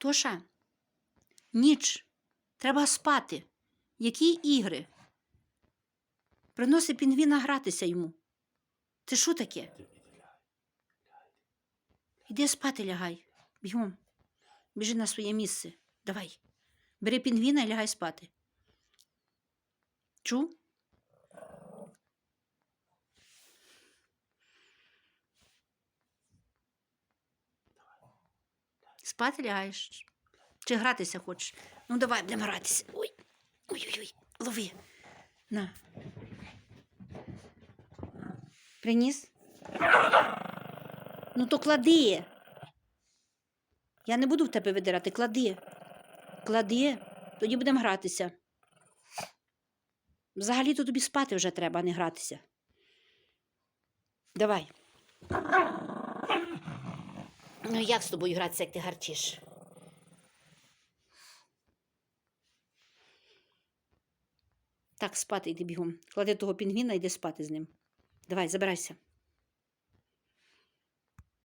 Тоша, ніч, треба спати. Які ігри? Приноси пінгвіна гратися йому. Це що таке? Іди спати лягай. Бігом. Біжи на своє місце. Давай. Бери пінгвіна і лягай спати. Чув? Спати лягаєш? Чи гратися хочеш? Ну, давай будемо гратися. Ой. Ой-ой-ой, лови. На. Приніс? Ну, то клади. Я не буду в тебе видирати. Клади. Клади, тоді будемо гратися. Взагалі-то тобі спати вже треба, а не гратися. Давай. Ну, як з тобою гратися, як ти гарчиш? Так, спати йди бігом. Клади того пінгвіна, йди спати з ним. Давай, забирайся.